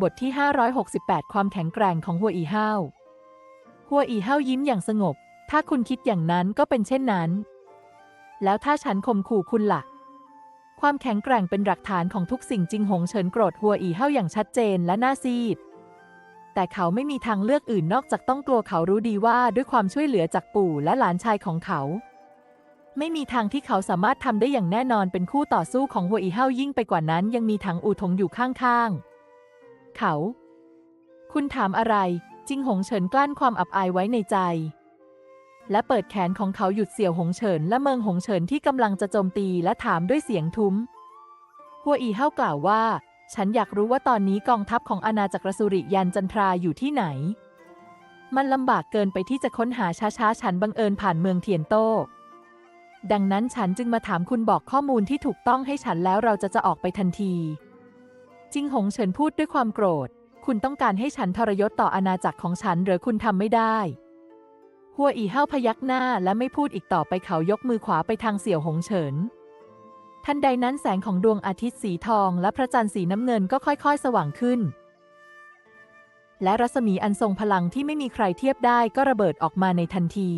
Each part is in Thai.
บทที่ 568 ความแข็งแกร่งของหัวอีเฮาหัวอีเฮายิ้มอย่างสงบ ถ้าคุณคิดอย่างนั้นก็เป็นเช่นนั้น แล้วถ้าฉันข่มขู่คุณล่ะ ความแข็งแกร่งเป็นหลักฐานของทุกสิ่งจริงหงเฉินโกรธหัวอีเฮาอย่างชัดเจนและน่าซีด แต่เขาไม่มีทางเลือกอื่นนอกจากต้องกลัวเขารู้ดีว่าด้วยความช่วยเหลือจากปู่และหลานชายของเขา ไม่มีทางที่เขาสามารถทำได้อย่างแน่นอนเป็นคู่ต่อสู้ของหัวอีเฮายิ่งไปกว่านั้น ยังมีถังอูทงอยู่ข้างๆ เขา คุณถามอะไร จิงหงเฉินกลั้นความอับอายไว้ในใจ และเปิดแขนของเขาหยุดเสี่ยวหงเฉินและเมิงหงเฉินที่กำลังจะโจมตีและถามด้วยเสียงทุ้ม หัวอีเฮากล่าวว่า ฉันอยากรู้ว่าตอนนี้กองทัพของอาณาจักรสุริยันจันทราอยู่ที่ไหน มันลำบากเกินไปที่จะค้นหาช้าๆ ฉันบังเอิญผ่านเมืองเทียนโต้ดังนั้นฉันจึงมาถามคุณบอกข้อมูลที่ถูกต้องให้ฉันแล้วเราจะจะออกไปทันที จิงหงเฉินพูดด้วยความโกรธ คุณต้องการให้ฉันทรยศต่ออาณาจักรของฉันหรือคุณทำไม่ได้ หัวอีเฮาพยักหน้าและไม่พูดอีกต่อไปเขายกมือขวาไปทางเสี่ยวหงเฉิน ทันใดนั้นแสงของดวงอาทิตย์สีทองและพระจันทร์สีน้ำเงินก็ค่อยๆ สว่างขึ้น และรัศมีอันทรงพลังที่ไม่มีใครเทียบได้ก็ระเบิดออกมาในทันที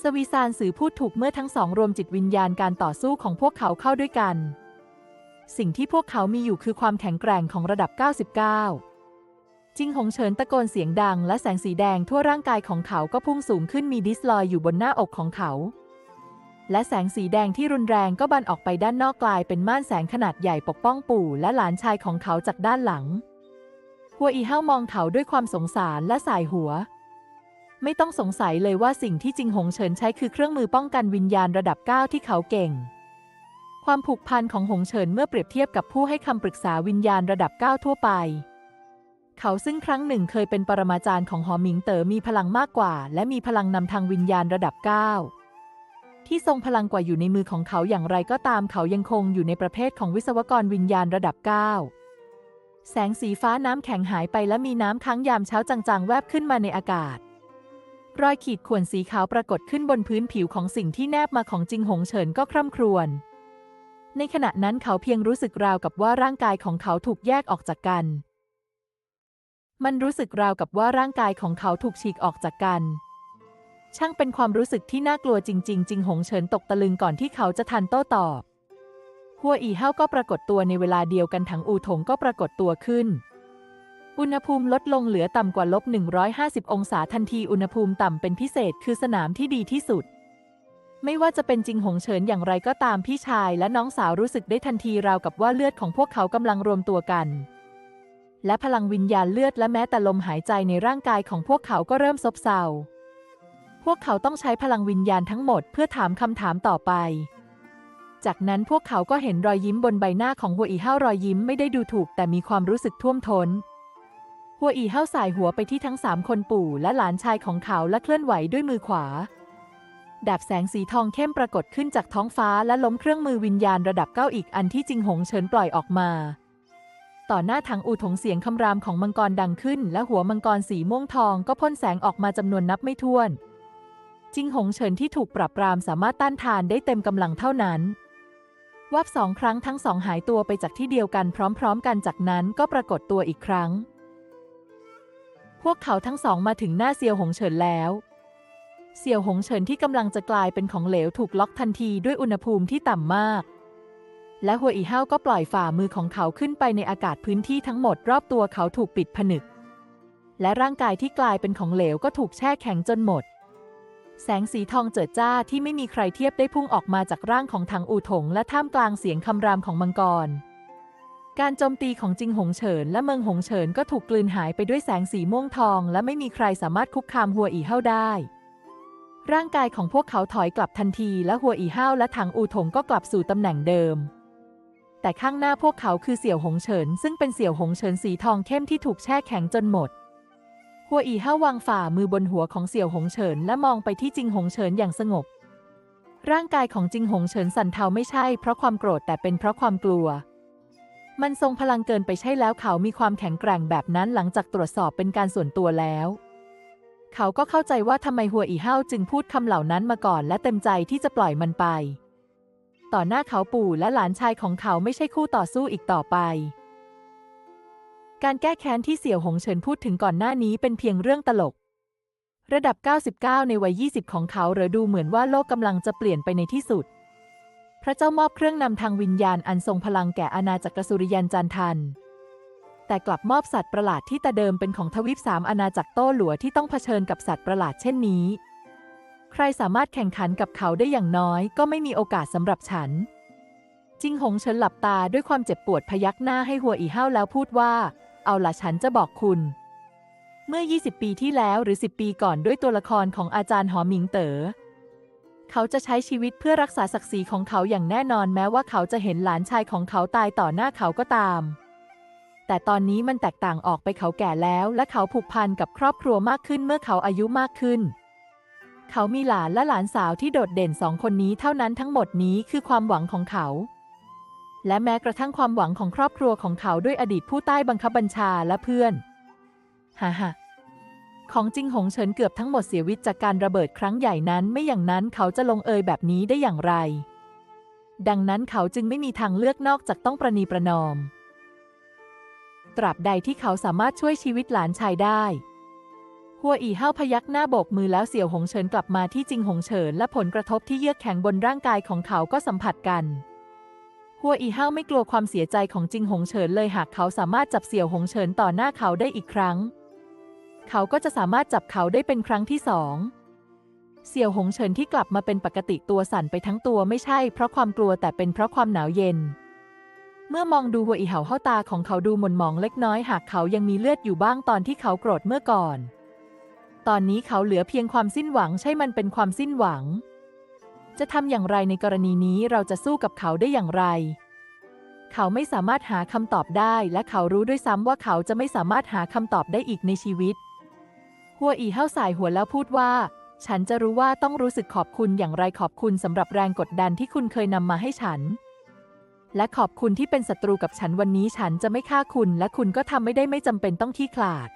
สวีซานสื่อพูดถูกเมื่อทั้งสองรวมจิตวิญญาณการต่อสู้ของพวกเขาเข้าด้วยกัน สิ่งที่พวกเขามีอยู่คือความแข็งแกร่งของระดับ 99 จิงหงเฉินตะโกนเสียงดังและแสงสีแดงทั่วร่างกายของเขาก็พุ่งสูงขึ้นมีดิสลอยอยู่บนหน้าอกของเขา และแสงสีแดงที่รุนแรงก็บันออกไปด้านนอกกลายเป็นม่านแสงขนาดใหญ่ปกป้องปู่และหลานชายของเขาจากด้านหลัง หัวอีเฮ้ามองเขาด้วยความสงสารและสายหัวไม่ต้องสงสัยเลยว่าสิ่งที่จิงหงเฉินใช้คือเครื่องมือป้องกันวิญญาณระดับ 9 ที่เขาเก่ง ความผูกพันของหงเฉินเมื่อเปรียบเทียบกับผู้ให้คำปรึกษาวิญญาณระดับ 9 ทั่วไป เขาซึ่งครั้งหนึ่งเคยเป็นปรมาจารย์ของหอหมิงเต๋อมีพลังมากกว่า และมีพลังนำทางวิญญาณระดับ 9 ที่ทรงพลังกว่าอยู่ในมือของเขาอย่างไรก็ตามเขายังคงอยู่ในประเภทของวิศวกรวิญญาณระดับ 9 แสงสีฟ้าน้ำแข็งหายไปและมีน้ำค้างยามเช้าจางๆ แวบขึ้นมาในอากาศรอยขีดข่วนสีขาวปรากฏขึ้นบนพื้นผิวของสิ่งที่แนบมาของจิงหงเฉินก็คร่ำครวญ ในขณะนั้นเขาเพียงรู้สึกราวกับว่าร่างกายของเขาถูกแยกออกจากกัน มันรู้สึกราวกับว่าร่างกายของเขาถูกฉีกออกจากกัน ช่างเป็นความรู้สึกที่น่ากลัวจริง ๆ จิงหงเฉินตกตะลึงก่อนที่เขาจะทันโต้ตอบ หัวอีเฮ้าก็ปรากฏตัวในเวลาเดียวกันถังอูถงก็ปรากฏตัวขึ้น อุณหภูมิลดลงเหลือต่ำกว่าลบ150 องศาทันทีอุณหภูมิต่ำเป็นพิเศษคือสนามที่ดีที่สุด ไม่ว่าจะเป็นจริงหงเฉินอย่างไรก็ตามพี่ชายและน้องสาวรู้สึกได้ทันทีราวกับว่าเลือดของพวกเขากำลังรวมตัวกัน และพลังวิญญาณเลือดและแม้แต่ลมหายใจในร่างกายของพวกเขาก็เริ่มซบเซา พวกเขาต้องใช้พลังวิญญาณทั้งหมดเพื่อถามคำถามต่อไป จากนั้นพวกเขาก็เห็นรอยยิ้มบนใบหน้าของหัวอีเห้ารอยยิ้มไม่ได้ดูถูกแต่มีความรู้สึกท่วมทน้นหัวอีเห้าสายหัวไปที่ทั้งสามคนปู่และหลานชายของเขาและเคลื่อนไหวด้วยมือขวา ดาบแสงสีทองเข้มปรากฏขึ้นจากท้องฟ้าและล้มเครื่องมือวิญญาณระดับเก้าอีกอันที่จิงหงเฉินปล่อยออกมา ต่อหน้าถังอูถงเสียงคำรามของมังกรดังขึ้น และหัวมังกรสีม่วงทองก็พ่นแสงออกมาจำนวนนับไม่ถ้วน จิงหงเฉินที่ถูกปรับปรามสามารถต้านทานได้เต็มกำลังเท่านั้นวับสองครั้งทั้งสองหายตัวไปจากที่เดียวกันพร้อม ๆ กันจากนั้นก็ปรากฏตัวอีกครั้ง พวกเขาทั้งสองมาถึงหน้าเซียวหงเฉินแล้ว เซียวหงเฉินที่กำลังจะกลายเป็นของเหลวถูกล็อกทันทีด้วยอุณหภูมิที่ต่ำมาก และหัวอีเห้าก็ปล่อยฝ่ามือของเขาขึ้นไปในอากาศพื้นที่ทั้งหมดรอบตัวเขาถูกปิดผนึก และร่างกายที่กลายเป็นของเหลวก็ถูกแช่แข็งจนหมด แสงสีทองเจิดจ้าที่ไม่มีใครเทียบได้พุ่งออกมาจากร่างของถังอูถง และท่ามกลางเสียงคำรามของมังกรการโจมตีของจิงหงเฉินและเมืองหงเฉินก็ถูกกลืนหายไปด้วยแสงสีม่วงทอง และไม่มีใครสามารถคุกคามหัวอีเห้าได้ ร่างกายของพวกเขาถอยกลับทันทีและหัวอีห้าวและถังอูถงก็กลับสู่ตำแหน่งเดิม แต่ข้างหน้าพวกเขาคือเสี่ยวหงเฉิน ซึ่งเป็นเสี่ยวหงเฉินสีทองเข้มที่ถูกแช่แข็งจนหมด หัวอีห้าววางฝ่ามือบนหัวของเสี่ยวหงเฉินและมองไปที่จิงหงเฉินอย่างสงบ ร่างกายของจิงหงเฉินสั่นเทาไม่ใช่เพราะความโกรธแต่เป็นเพราะความกลัว มันทรงพลังเกินไปใช่แล้วเขามีความแข็งแกร่งแบบนั้นหลังจากตรวจสอบเป็นการส่วนตัวแล้ว เขาก็เข้าใจว่าทำไมหัวอีเห้าจึงพูดคำเหล่านั้นมาก่อนและเต็มใจที่จะปล่อยมันไป ต่อหน้าเขาปู่และหลานชายของเขาไม่ใช่คู่ต่อสู้อีกต่อไป การแก้แค้นที่เสี่ยวหงเฉินพูดถึงก่อนหน้านี้เป็นเพียงเรื่องตลก ระดับ 99 ในวัย 20 ของเขาเหรอดูเหมือนว่าโลกกำลังจะเปลี่ยนไปในที่สุด พระเจ้ามอบเครื่องนำทางวิญญาณอันทรงพลังแก่อาณาจักรสุริยันจันทัน แต่กลับมอบสัตว์ประหลาดที่แต่เดิมเป็นของทวีปสามอาณาจักรโต้หลัวที่ต้องเผชิญกับสัตว์ประหลาดเช่นนี้ ใครสามารถแข่งขันกับเขาได้อย่างน้อยก็ไม่มีโอกาสสำหรับฉัน จิงหงเฉินหลับตาด้วยความเจ็บปวดพยักหน้าให้หัวอีห้าวแล้วพูดว่า เอาล่ะฉันจะบอกคุณ เมื่อ 20 ปีที่แล้วหรือ 10 ปีก่อนด้วยตัวละครของอาจารย์หอหมิงเต๋อเขาจะใช้ชีวิตเพื่อรักษาศักดิ์ศรีของเขาอย่างแน่นอนแม้ว่าเขาจะเห็นหลานชายของเขาตายต่อหน้าเขาก็ตาม แต่ตอนนี้มันแตกต่างออกไปเขาแก่แล้ว และเขาผูกพันกับครอบครัวมากขึ้นเมื่อเขาอายุมากขึ้น เขามีหลานและหลานสาวที่โดดเด่นสองคนนี้เท่านั้นทั้งหมดนี้คือความหวังของเขา และแม้กระทั่งความหวังของครอบครัวของเขาด้วยอดีตผู้ใต้บังคับบัญชาและเพื่อนฮ่าฮ่าของจริงหงเฉินเกือบทั้งหมดเสียวิตจากการระเบิดครั้งใหญ่นั้น ไม่อย่างนั้นเขาจะลงเอยแบบนี้ได้อย่างไร ดังนั้นเขาจึงไม่มีทางเลือกนอกจากต้องประนีประนอม ตราบใดที่เขาสามารถช่วยชีวิตหลานชายได้ หัวอีเฮาพยักหน้าโบกมือแล้วเสี่ยวหงเฉินกลับมาที่จิงหงเฉินและผลกระทบที่เยือกแข็งบนร่างกายของเขาก็สัมผัสกันหัวอีเฮาไม่กลัวความเสียใจของจิงหงเฉินเลยหากเขาสามารถจับเสี่ยวหงเฉินต่อหน้าเขาได้อีกครั้ง เขาก็จะสามารถจับเขาได้เป็นครั้งที่สองเสี่ยวหงเฉินที่กลับมาเป็นปกติตัวสั่นไปทั้งตัวไม่ใช่เพราะความกลัวแต่เป็นเพราะความหนาวเย็น เมื่อมองดูหัวอีเหาเข้าตาของเขาดูหม่นหมองเล็กน้อยหากเขายังมีเลือดอยู่บ้างตอนที่เขาโกรธเมื่อก่อน ตอนนี้เขาเหลือเพียงความสิ้นหวังใช่มันเป็นความสิ้นหวัง จะทำอย่างไรในกรณีนี้เราจะสู้กับเขาได้อย่างไร เขาไม่สามารถหาคำตอบได้ และเขารู้ด้วยซ้ำว่าเขาจะไม่สามารถหาคำตอบได้อีกในชีวิต หัวอีเฮาสายหัวแล้วพูดว่า ฉันจะรู้ว่าต้องรู้สึกขอบคุณอย่างไรขอบคุณสำหรับแรงกดดันที่คุณเคยนำมาให้ฉัน และขอบคุณที่เป็นศัตรูกับฉันวันนี้ฉันจะไม่ฆ่าคุณ และคุณก็ทำไม่ได้ไม่จำเป็นต้องที่ขลาด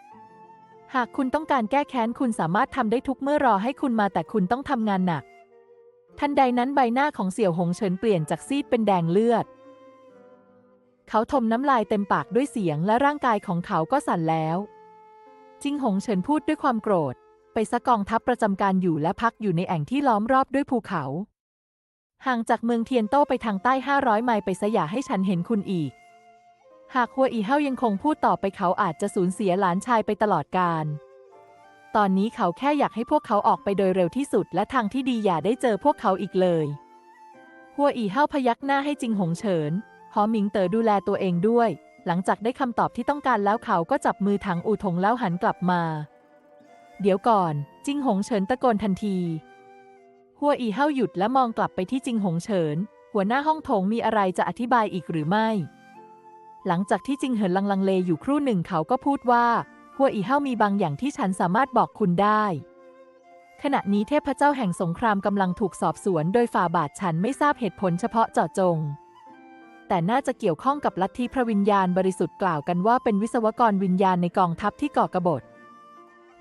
หากคุณต้องการแก้แค้นคุณสามารถทำได้ทุกเมื่อรอให้คุณมาแต่คุณต้องทำงานหนัก ทันใดนั้นใบหน้าของเสี่ยวหงเฉินเปลี่ยนจากซีดเป็นแดงเลือด เขาทมน้ำลายเต็มปากด้วยเสียงและร่างกายของเขาก็สั่นแล้วจิงหงเฉินพูดด้วยความโกรธ ไปซะกองทัพประจำการอยู่และพักอยู่ในแอ่งที่ล้อมรอบด้วยภูเขา ห่างจากเมืองเทียนโต้ไปทางใต้ 500 ไมล์ไปซะอย่าให้ฉันเห็นคุณอีก หากหัวอีเฮายังคงพูดต่อไปเขาอาจจะสูญเสียหลานชายไปตลอดกาล ตอนนี้เขาแค่อยากให้พวกเขาออกไปโดยเร็วที่สุด และทางที่ดีอย่าได้เจอพวกเขาอีกเลยหัวอีเฮาพยักหน้าให้จิงหงเฉิน หอหมิงเต๋อดูแลตัวเองด้วย หลังจากได้คำตอบที่ต้องการแล้วเขาก็จับมือถังอู่ถงแล้วหันกลับมา เดี๋ยวก่อน จิงหงเฉินตะโกนทันที หัวอีเฮาหยุดและมองกลับไปที่จิงหงเฉิน หัวหน้าห้องโถงมีอะไรจะอธิบายอีกหรือไม่ หลังจากที่จิงเหินลังลังเลอยู่ครู่หนึ่งเขาก็พูดว่าหัวอีเฮามีบางอย่างที่ฉันสามารถบอกคุณได้ ขณะนี้เทพเจ้าแห่งสงครามกำลังถูกสอบสวน โดยฝ่าบาทฉันไม่ทราบเหตุผลเฉพาะเจาะจง แต่น่าจะเกี่ยวข้องกับลัทธิพระวิญญาณบริสุทธิ์กล่าวกันว่าเป็นวิศวกรวิญญาณในกองทัพที่ก่อกบฏ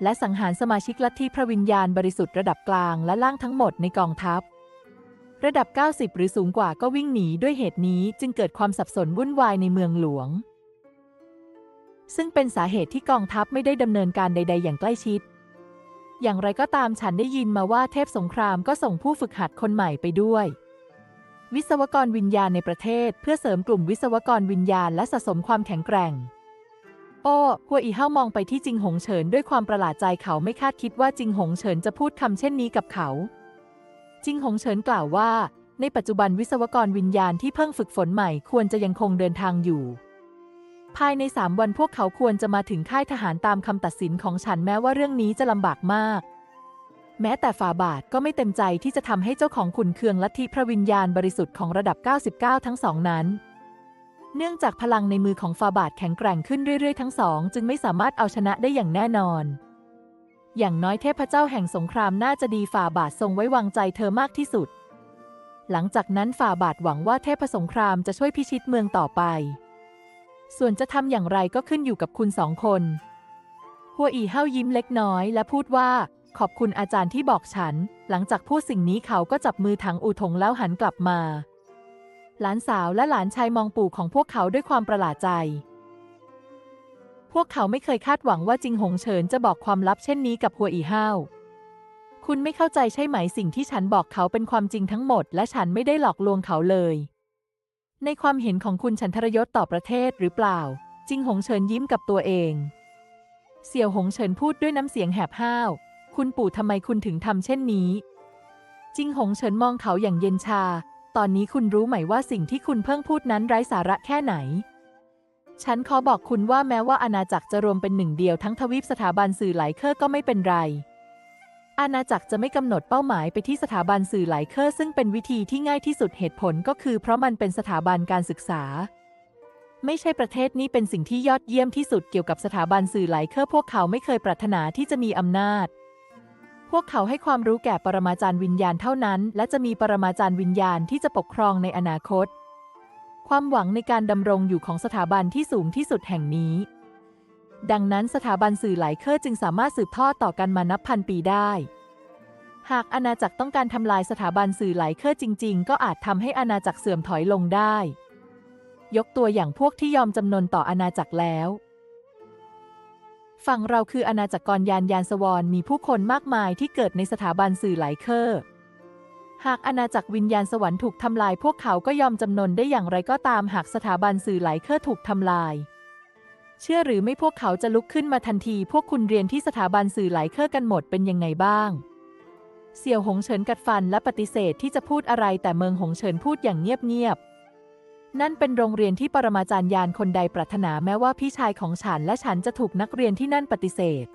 และสังหารสมาชิกลัทธิพระวิญญาณบริสุทธิ์ระดับกลางและล่างทั้งหมดในกองทัพ ระดับ 90 หรือสูงกว่าก็วิ่งหนีด้วยเหตุนี้จึงเกิดความสับสนวุ่นวายในเมืองหลวง ซึ่งเป็นสาเหตุที่กองทัพไม่ได้ดำเนินการใด ๆ อย่างใกล้ชิด อย่างไรก็ตามฉันได้ยินมาว่าเทพสงครามก็ส่งผู้ฝึกหัดคนใหม่ไปด้วยวิศวกรวิญญาณในประเทศ เพื่อเสริมกลุ่มวิศวกรวิญญาณและสะสมความแข็งแกร่ง โอ้หัวอีเฮ้ามองไปที่จิงหงเฉินด้วยความประหลาดใจเขาไม่คาดคิดว่าจิงหงเฉินจะพูดคำเช่นนี้กับเขา จิงหงเฉินกล่าวว่า ในปัจจุบันวิศวกรวิญญาณที่เพิ่งฝึกฝนใหม่ควรจะยังคงเดินทางอยู่ ภายในสามวันพวกเขาควรจะมาถึงค่ายทหารตามคำตัดสินของฉันแม้ว่าเรื่องนี้จะลำบากมาก แม้แต่ฝ่าบาทก็ไม่เต็มใจที่จะทำให้เจ้าของขุนเคืองลัทธิพระวิญญาณบริสุทธิ์ของระดับ 99 ทั้งสองนั้น เนื่องจากพลังในมือของฝ่าบาทแข็งแกร่งขึ้นเรื่อยๆ ทั้งสองจึงไม่สามารถเอาชนะได้อย่างแน่นอน อย่างน้อยเทพเจ้าแห่งสงครามน่าจะดีฝ่าบาททรงไว้วางใจเธอมากที่สุด หลังจากนั้นฝ่าบาทหวังว่าเทพสงครามจะช่วยพิชิตเมืองต่อไป ส่วนจะทำอย่างไรก็ขึ้นอยู่กับคุณสองคน หัวอีเฮายิ้มเล็กน้อยและพูดว่า ขอบคุณอาจารย์ที่บอกฉัน หลังจากพูดสิ่งนี้เขาก็จับมือถังอูถงแล้วหันกลับมา หลานสาวและหลานชายมองปู่ของพวกเขาด้วยความประหลาดใจ พวกเขาไม่เคยคาดหวังว่าจิงหงเฉินจะบอกความลับเช่นนี้กับหัวอีห้าวคุณไม่เข้าใจใช่ไหมสิ่งที่ฉันบอกเขาเป็นความจริงทั้งหมด และฉันไม่ได้หลอกลวงเขาเลย ในความเห็นของคุณฉันทรยศต่อประเทศหรือเปล่า จิงหงเฉินยิ้มกับตัวเอง เสี่ยวหงเฉินพูดด้วยน้ำเสียงแหบห้าว คุณปู่ทำไมคุณถึงทำเช่นนี้ จิงหงเฉินมองเขาอย่างเย็นชา ตอนนี้คุณรู้ไหมว่าสิ่งที่คุณเพิ่งพูดนั้นไร้สาระแค่ไหน ฉันขอบอกคุณว่าแม้ว่าอาณาจักรจะรวมเป็นหนึ่งเดียวทั้งทวีปสถาบันสื่อหลายเคอร์ก็ไม่เป็นไร อาณาจักรจะไม่กำหนดเป้าหมายไปที่สถาบันสื่อหลายเคอร์ซึ่งเป็นวิธีที่ง่ายที่สุดเหตุผลก็คือ เพราะมันเป็นสถาบันการศึกษา ไม่ใช่ประเทศนี้เป็นสิ่งที่ยอดเยี่ยมที่สุดเกี่ยวกับสถาบันสื่อหลายเคอร์พวกเขาไม่เคยปรารถนาที่จะมีอำนาจ พวกเขาให้ความรู้แก่ปรมาจารย์วิญญาณเท่านั้น และจะมีปรมาจารย์วิญญาณที่จะปกครองในอนาคต ความหวังในการดำรงอยู่ของสถาบันที่สูงที่สุดแห่งนี้ ดังนั้นสถาบันสื่อหลายเคอร์จึงสามารถสืบทอดต่อกันมานับพันปีได้ หากอาณาจักรต้องการทำลายสถาบันสื่อหลายเคอร์จริง ๆ ก็อาจทำให้อาณาจักรเสื่อมถอยลงได้ ยกตัวอย่างพวกที่ยอมจำนนต่ออาณาจักรแล้ว ฝั่งเราคืออาณาจักรกรยานยานสวรมีผู้คนมากมายที่เกิดในสถาบันสื่อหลายเคอร์หากอาณาจักรวิญญาณสวรรค์ถูกทำลายพวกเขาก็ยอมจำนนได้อย่างไรก็ตามหากสถาบันสื่อหลายเคอร์ถูกทำลาย เชื่อหรือไม่พวกเขาจะลุกขึ้นมาทันที พวกคุณเรียนที่สถาบันสื่อหลายเคอร์กันหมดเป็นยังไงบ้าง เสี่ยวหงเฉินกัดฟันและปฏิเสธที่จะพูดอะไรแต่เมืองหงเฉินพูดอย่างเงียบๆ นั่นเป็นโรงเรียนที่ปรมาจารย์ยานคนใดปรารถนาแม้ว่าพี่ชายของฉันและฉันจะถูกนักเรียนที่นั่นปฏิเสธ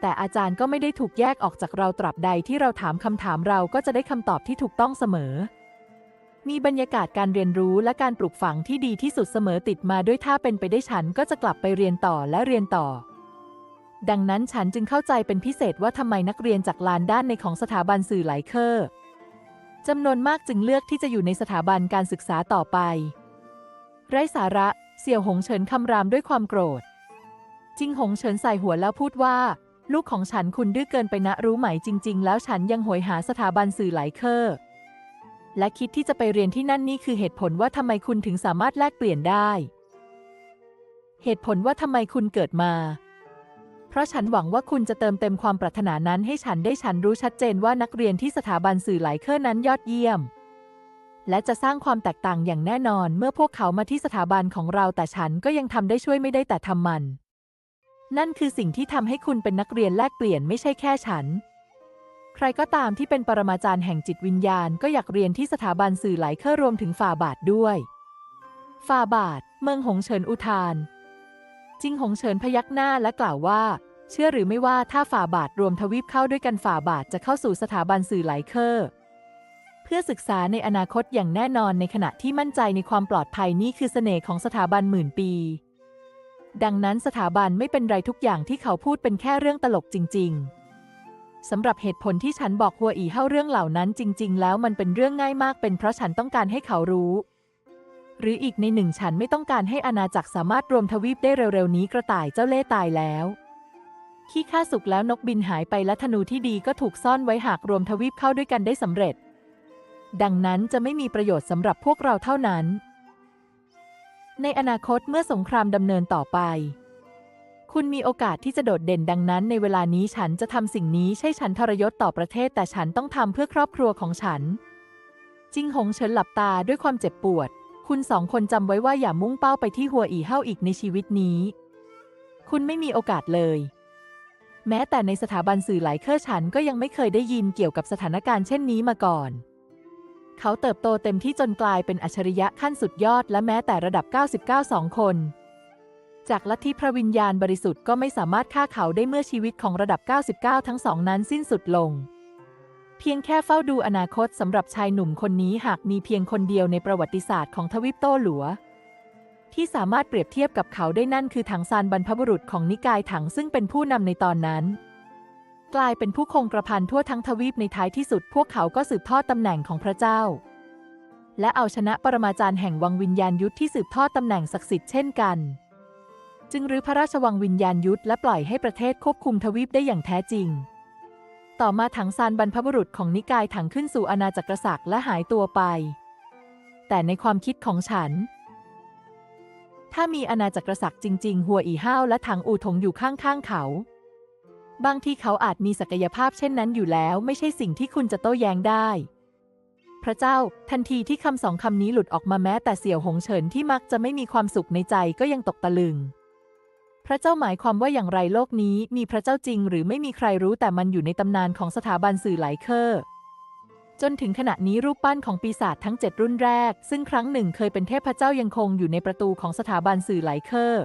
แต่อาจารย์ก็ไม่ได้ถูกแยกออกจากเราตราบใดที่เราถามคำถามเราก็จะได้คำตอบที่ถูกต้องเสมอ มีบรรยากาศการเรียนรู้และการปลูกฝังที่ดีที่สุดเสมอติดมาด้วยถ้าเป็นไปได้ฉันก็จะกลับไปเรียนต่อและเรียนต่อ ดังนั้นฉันจึงเข้าใจเป็นพิเศษว่าทำไมนักเรียนจากลานด้านในของสถาบันสื่อหลายเคอร์ จำนวนมากจึงเลือกที่จะอยู่ในสถาบันการศึกษาต่อไป ไร้สาระเสี่ยวหงเฉินคำรามด้วยความโกรธ จิงหงเฉินใส่หัวแล้วพูดว่า ลูกของฉันคุณดื้อเกินไปนะรู้ไหมจริง ๆ แล้วฉันยังหวยหาสถาบันสื่อหลายเคอร์และคิดที่จะไปเรียนที่นั่นนี่คือเหตุผลว่าทำไมคุณถึงสามารถแลกเปลี่ยนได้ เหตุผลว่าทำไมคุณเกิดมา เพราะฉันหวังว่าคุณจะเติมเต็มความปรารถนานั้นให้ฉันได้ฉันรู้ชัดเจนว่านักเรียนที่สถาบันสื่อหลายเคอร์นั้นยอดเยี่ยม และจะสร้างความแตกต่างอย่างแน่นอนเมื่อพวกเขามาที่สถาบันของเราแต่ฉันก็ยังทำได้ช่วยไม่ได้แต่ทำมัน นั่นคือสิ่งที่ทำให้คุณเป็นนักเรียนแลกเปลี่ยนไม่ใช่แค่ฉัน ใครก็ตามที่เป็นปรมาจารย์แห่งจิตวิญญาณ ก็อยากเรียนที่สถาบันสื่อหลายเคอร์รวมถึงฝ่าบาทด้วย ฝ่าบาท เมืองหงเฉินอุทาน จิงหงเฉินพยักหน้าและกล่าวว่า เชื่อหรือไม่ว่าถ้าฝ่าบาทรวมทวีปเข้าด้วยกันฝ่าบาทจะเข้าสู่สถาบันสื่อหลายเคอร์เพื่อศึกษาในอนาคตอย่างแน่นอนในขณะที่มั่นใจในความปลอดภัยนี่คือเสน่ห์ของสถาบันหมื่นปี ดังนั้นสถาบันไม่เป็นไรทุกอย่างที่เขาพูดเป็นแค่เรื่องตลกจริง ๆสำหรับเหตุผลที่ฉันบอกหัวอีเฮาเรื่องเหล่านั้นจริง ๆ แล้วมันเป็นเรื่องง่ายมากเป็นเพราะฉันต้องการให้เขารู้ หรืออีกในหนึ่งฉันไม่ต้องการให้อาณาจักรสามารถรวมทวีปได้เร็วๆนี้กระต่ายเจ้าเล่ตายแล้วขี้ข้าสุกแล้วนกบินหายไปและธนูที่ดีก็ถูกซ่อนไว้หากรวมทวีปเข้าด้วยกันได้สำเร็จ ดังนั้นจะไม่มีประโยชน์สำหรับพวกเราเท่านั้น ในอนาคตเมื่อสงครามดำเนินต่อไป คุณมีโอกาสที่จะโดดเด่นดังนั้น ในเวลานี้ฉันจะทำสิ่งนี้ใช่ฉันทรยศต่อประเทศ แต่ฉันต้องทำเพื่อครอบครัวของฉัน จิงหงเฉินหลับตาด้วยความเจ็บปวด คุณสองคนจำไว้ว่าอย่ามุ่งเป้าไปที่หัวอีเฮาอีกในชีวิตนี้ คุณไม่มีโอกาสเลย แม้แต่ในสถาบันสื่อหลายเครือฉันก็ยังไม่เคยได้ยินเกี่ยวกับสถานการณ์เช่นนี้มาก่อน เขาเติบโตเต็มที่จนกลายเป็นอัจฉริยะขั้นสุดยอดและแม้แต่ระดับ 99สองคน จากลัทธิพระวิญญาณบริสุทธิ์ก็ไม่สามารถฆ่าเขาได้เมื่อชีวิตของระดับ 99 ทั้งสองนั้นสิ้นสุดลง เพียงแค่เฝ้าดูอนาคตสำหรับชายหนุ่มคนนี้หากมีเพียงคนเดียวในประวัติศาสตร์ของทวีปโตหลัว ที่สามารถเปรียบเทียบกับเขาได้นั่นคือถังซานบรรพบุรุษของนิกายถังซึ่งเป็นผู้นำในตอนนั้น กลายเป็นผู้คงกระพันทั่วทั้งทวีปในท้ายที่สุด พวกเขาก็สืบทอดตำแหน่งของพระเจ้า และเอาชนะปรมาจารย์แห่งวังวิญญาณยุทธที่สืบทอดตำแหน่งศักดิ์สิทธิ์เช่นกันจึงรื้อพระราชวังวิญญาณยุทธและปล่อยให้ประเทศควบคุมทวีปได้อย่างแท้จริง ต่อมาถังซานบรรพบุรุษของนิกายถังขึ้นสู่อาณาจักรศักดิ์และหายตัวไป แต่ในความคิดของฉัน ถ้ามีอาณาจักรศักดิ์จริง ๆ หัวอีห้าวและถังอูถงอยู่ข้างๆเขา บางที่เขาอาจมีศักยภาพเช่นนั้นอยู่แล้ว ไม่ใช่สิ่งที่คุณจะโต้แย้งได้ พระเจ้า ทันทีที่คำสองคำนี้หลุดออกมาแม้แต่เสี่ยวหงเฉินที่มักจะไม่มีความสุขในใจก็ยังตกตะลึง พระเจ้าหมายความว่าอย่างไรโลกนี้มีพระเจ้าจริง หรือไม่มีใครรู้แต่มันอยู่ในตำนานของสถาบันสื่อหลายเคอร์จนถึงขณะนี้รูปปั้นของปีศาจทั้งเจ็ดรุ่นแรก ซึ่งครั้งหนึ่งเคยเป็นเทพเจ้ายังคงอยู่ในประตูของสถาบันสื่อหลายเคอร์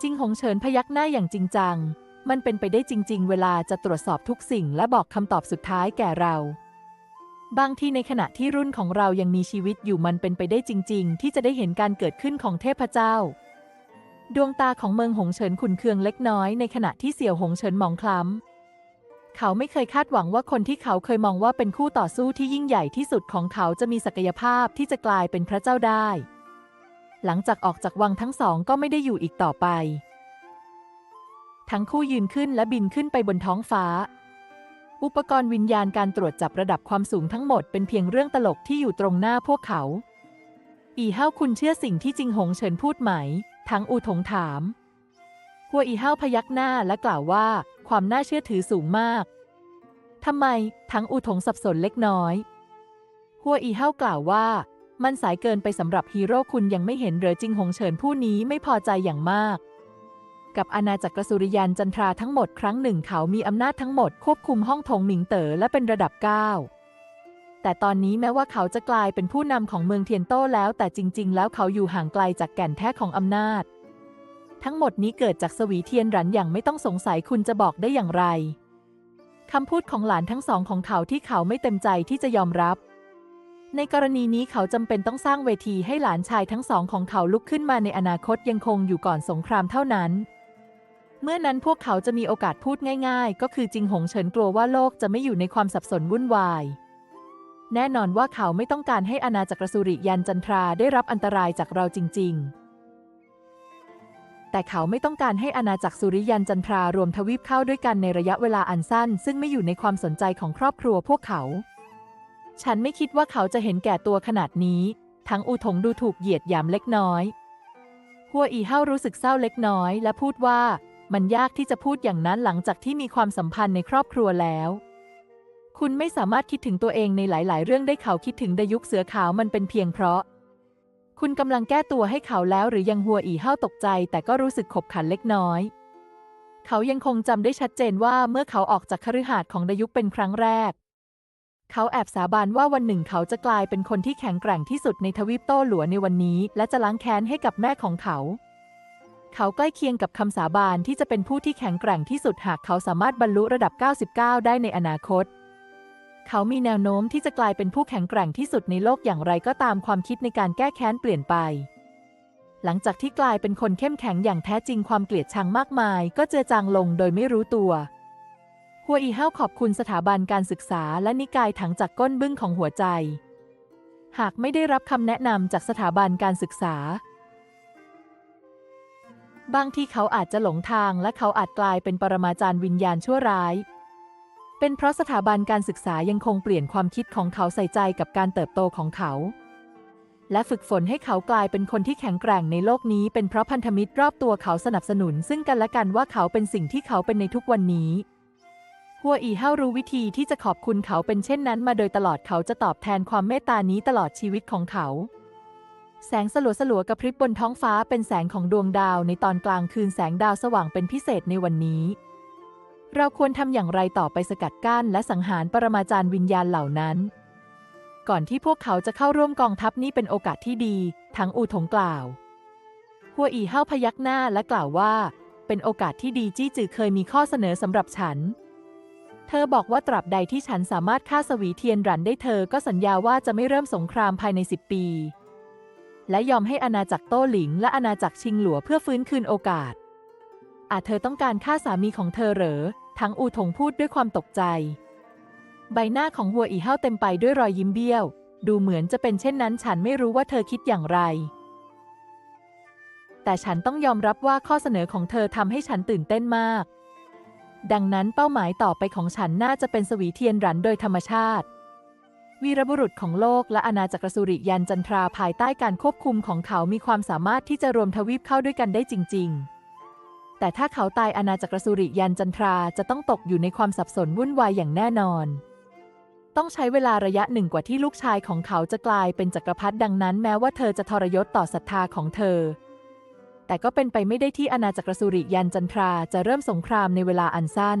จิงหงเฉินพยักหน้าอย่างจริงจัง มันเป็นไปได้จริง ๆ เวลาจะตรวจสอบทุกสิ่งและบอกคำตอบสุดท้ายแก่เรา บางทีในขณะที่รุ่นของเรายังมีชีวิตอยู่มันเป็นไปได้จริง ๆ ที่จะได้เห็นการเกิดขึ้นของเทพเจ้า ดวงตาของเมืองหงเฉินขุนเคืองเล็กน้อยในขณะที่เสี่ยวหงเฉินมองคล้ำ เขาไม่เคยคาดหวังว่าคนที่เขาเคยมองว่าเป็นคู่ต่อสู้ที่ยิ่งใหญ่ที่สุดของเขาจะมีศักยภาพที่จะกลายเป็นพระเจ้าได้ หลังจากออกจากวังทั้งสองก็ไม่ได้อยู่อีกต่อไป ทั้งคู่ยืนขึ้นและบินขึ้นไปบนท้องฟ้า อุปกรณ์วิญญาณการตรวจจับระดับความสูงทั้งหมดเป็นเพียงเรื่องตลกที่อยู่ตรงหน้าพวกเขา อีเฮ้าคุณเชื่อสิ่งที่จิงหงเฉินพูดไหม ทั้งอูถงถามหัวอีเฮ้าพยักหน้าและกล่าวว่า ความน่าเชื่อถือสูงมากทำไมทั้งอูถงสับสนเล็กน้อยหัวอีเฮ้ากล่าวว่า มันสายเกินไปสำหรับฮีโร่คุณยังไม่เห็นเหรือจิงหงเฉินผู้นี้ไม่พอใจอย่างมากกับอาณาจักรสุริยันจันทราทั้งหมดครั้งหนึ่งเขามีอำนาจทั้งหมดควบคุมห้องถงหมิงเต๋อและเป็นระดับ 9 แต่ตอนนี้แม้ว่าเขาจะกลายเป็นผู้นำของเมืองเทียนโต้แล้ว แต่จริง ๆ แล้วเขาอยู่ห่างไกลจากแก่นแท้ของอำนาจ ทั้งหมดนี้เกิดจากสวีเทียนหรันอย่างไม่ต้องสงสัยคุณจะบอกได้อย่างไรคำพูดของหลานทั้งสองของเขาที่เขาไม่เต็มใจที่จะยอมรับ ในกรณีนี้เขาจำเป็นต้องสร้างเวทีให้หลานชายทั้งสองของเขาลุกขึ้นมาในอนาคตยังคงอยู่ก่อนสงครามเท่านั้นเมื่อนั้นพวกเขาจะมีโอกาสพูดง่าย ๆ ก็คือจิงหงเฉินกลัวว่าโลกจะไม่อยู่ในความสับสนวุ่นวาย แน่นอนว่าเขาไม่ต้องการให้อาณาจักรสุริยันจันทราได้รับอันตรายจากเราจริง ๆ แต่เขาไม่ต้องการให้อาณาจักรสุริยันจันทรารวมทวีปเข้าด้วยกันในระยะเวลาอันสั้น ซึ่งไม่อยู่ในความสนใจของครอบครัวพวกเขา ฉันไม่คิดว่าเขาจะเห็นแก่ตัวขนาดนี้ ทั้งอูถงดูถูกเหยียดหยามเล็กน้อยหัวอีเฮ้ารู้สึกเศร้าเล็กน้อย และพูดว่ามันยากที่จะพูดอย่างนั้นหลังจากที่มีความสัมพันธ์ในครอบครัวแล้ว คุณไม่สามารถคิดถึงตัวเองในหลาย ๆ เรื่องได้เขาคิดถึงดยุคเสือขาวมันเป็นเพียงเพราะ คุณกำลังแก้ตัวให้เขาแล้วหรือยังหัวอีเฮ้าตกใจ แต่ก็รู้สึกขบขันเล็กน้อย เขายังคงจำได้ชัดเจนว่าเมื่อเขาออกจากคฤหาสน์ของดยุคเป็นครั้งแรก เขาแอบสาบานว่าวันหนึ่งเขาจะกลายเป็นคนที่แข็งแกร่งที่สุดในทวีปโต้หลัวในวันนี้ และจะล้างแค้นให้กับแม่ของเขาเขาใกล้เคียงกับคำสาบานที่จะเป็นผู้ที่แข็งแกร่งที่สุดหากเขาสามารถบรรลุระดับ 99 ได้ในอนาคต เขามีแนวโน้มที่จะกลายเป็นผู้แข็งแกร่งที่สุดในโลกอย่างไรก็ตามความคิดในการแก้แค้นเปลี่ยนไป หลังจากที่กลายเป็นคนเข้มแข็งอย่างแท้จริงความเกลียดชังมากมาย ก็เจือจางลงโดยไม่รู้ตัวหัวอีเฮ้าขอบคุณสถาบันการศึกษาและนิกายถังจากก้นบึ้งของหัวใจ หากไม่ได้รับคำแนะนำจากสถาบันการศึกษา บางที่เขาอาจจะหลงทางและเขาอาจกลายเป็นปรมาจารย์วิญญาณชั่วร้าย เป็นเพราะสถาบันการศึกษายังคงเปลี่ยนความคิดของเขาใส่ใจกับการเติบโตของเขา และฝึกฝนให้เขากลายเป็นคนที่แข็งแกร่งในโลกนี้ เป็นเพราะพันธมิตรรอบตัวเขาสนับสนุน ซึ่งกันและกันว่าเขาเป็นสิ่งที่เขาเป็นในทุกวันนี้หัวอีเฮารู้วิธีที่จะขอบคุณเขาเป็นเช่นนั้นมาโดยตลอดเขาจะตอบแทนความเมตตานี้ตลอดชีวิตของเขา แสงสลัวสลัวๆกระพริบบนท้องฟ้าเป็นแสงของดวงดาวในตอนกลางคืนแสงดาวสว่างเป็นพิเศษในวันนี้ เราควรทำอย่างไรต่อไปสกัดกั้นและสังหารปรมาจารย์วิญญาณเหล่านั้น ก่อนที่พวกเขาจะเข้าร่วมกองทัพนี้เป็นโอกาสที่ดี ทั้งอูถงกล่าว หัวอีเฮาพยักหน้าและกล่าวว่า เป็นโอกาสที่ดีจี้จือเคยมีข้อเสนอสำหรับฉัน เธอบอกว่าตราบใดที่ฉันสามารถฆ่าสวีเทียนรันได้เธอก็สัญญาว่าจะไม่เริ่มสงครามภายในสิบปี และยอมให้อาณาจักรโต้หลิง และอาณาจักรชิงหลัวเพื่อฟื้นคืนโอกาส อาจเธอต้องการฆ่าสามีของเธอเหรอ ทั้งอูถงพูดด้วยความตกใจ ใบหน้าของหัวอีเฮาเต็มไปด้วยรอยยิ้มเบี้ยว ดูเหมือนจะเป็นเช่นนั้นฉันไม่รู้ว่าเธอคิดอย่างไร แต่ฉันต้องยอมรับว่าข้อเสนอของเธอทำให้ฉันตื่นเต้นมาก ดังนั้นเป้าหมายต่อไปของฉันน่าจะเป็นสวีเทียนรันโดยธรรมชาติ วีรบุรุษของโลกและอาณาจักรสุริยันจันทราภายใต้การควบคุมของเขามีความสามารถที่จะรวมทวีปเข้าด้วยกันได้จริง ๆ แต่ถ้าเขาตายอาณาจักรสุริยันจันทราจะต้องตกอยู่ในความสับสนวุ่นวายอย่างแน่นอน ต้องใช้เวลาระยะหนึ่งกว่าที่ลูกชายของเขาจะกลายเป็นจักรพรรดิดังนั้นแม้ว่าเธอจะทรยศต่อศรัทธาของเธอ แต่ก็เป็นไปไม่ได้ที่อาณาจักรสุริยันจันทราจะเริ่มสงครามในเวลาอันสั้น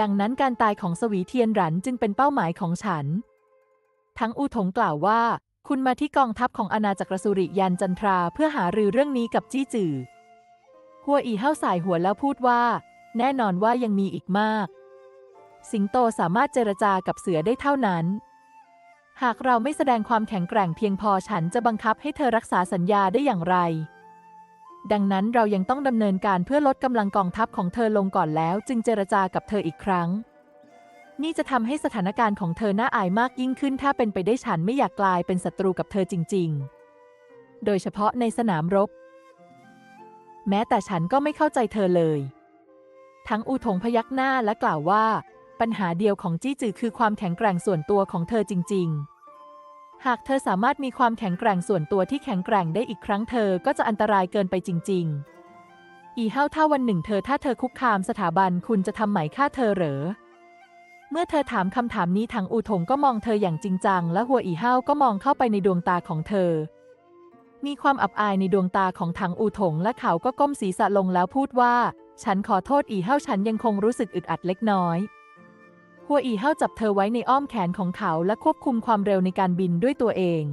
ดังนั้นการตายของสวีเทียนหรันจึงเป็นเป้าหมายของฉัน ทั้งอูถงกล่าวว่า คุณมาที่กองทัพของอาณาจักรสุริยันจันทราเพื่อหารือเรื่องนี้กับจี้จือ หัวอีเฮ้าสายหัวแล้วพูดว่า แน่นอนว่ายังมีอีกมาก สิงโตสามารถเจรจากับเสือได้เท่านั้น หากเราไม่แสดงความแข็งแกร่งเพียงพอฉันจะบังคับให้เธอรักษาสัญญาได้อย่างไร ดังนั้นเรายังต้องดำเนินการเพื่อลดกำลังกองทัพของเธอลงก่อนแล้ว จึงเจรจากับเธออีกครั้ง นี่จะทำให้สถานการณ์ของเธอน่าอายมากยิ่งขึ้น ถ้าเป็นไปได้ฉันไม่อยากกลายเป็นศัตรูกับเธอจริง ๆ โดยเฉพาะในสนามรบ แม้แต่ฉันก็ไม่เข้าใจเธอเลย ทั้งอูถงพยักหน้าและกล่าวว่า ปัญหาเดียวของจี้จือคือความแข็งแกร่งส่วนตัวของเธอจริง ๆ หากเธอสามารถมีความแข็งแกร่งส่วนตัวที่แข็งแกร่งได้อีกครั้งเธอก็จะอันตรายเกินไปจริง ๆ อีเฮ้าถ้าวันหนึ่งเธอถ้าเธอคุกคามสถาบันคุณจะทำไหมฆ่าเธอเหรอเมื่อเธอถามคำถามนี้ทางอูถงก็มองเธออย่างจริงจัง และหัวอีเฮ้าก็มองเข้าไปในดวงตาของเธอ มีความอับอายในดวงตาของทางอูถงและเขาก็ก้มศีรษะลงแล้วพูดว่า ฉันขอโทษอีเห้าฉันยังคงรู้สึกอึดอัดเล็กน้อย หัวอีเห้าจับเธอไว้ในอ้อมแขนของเขาและควบคุมความเร็วในการบินด้วยตัวเอง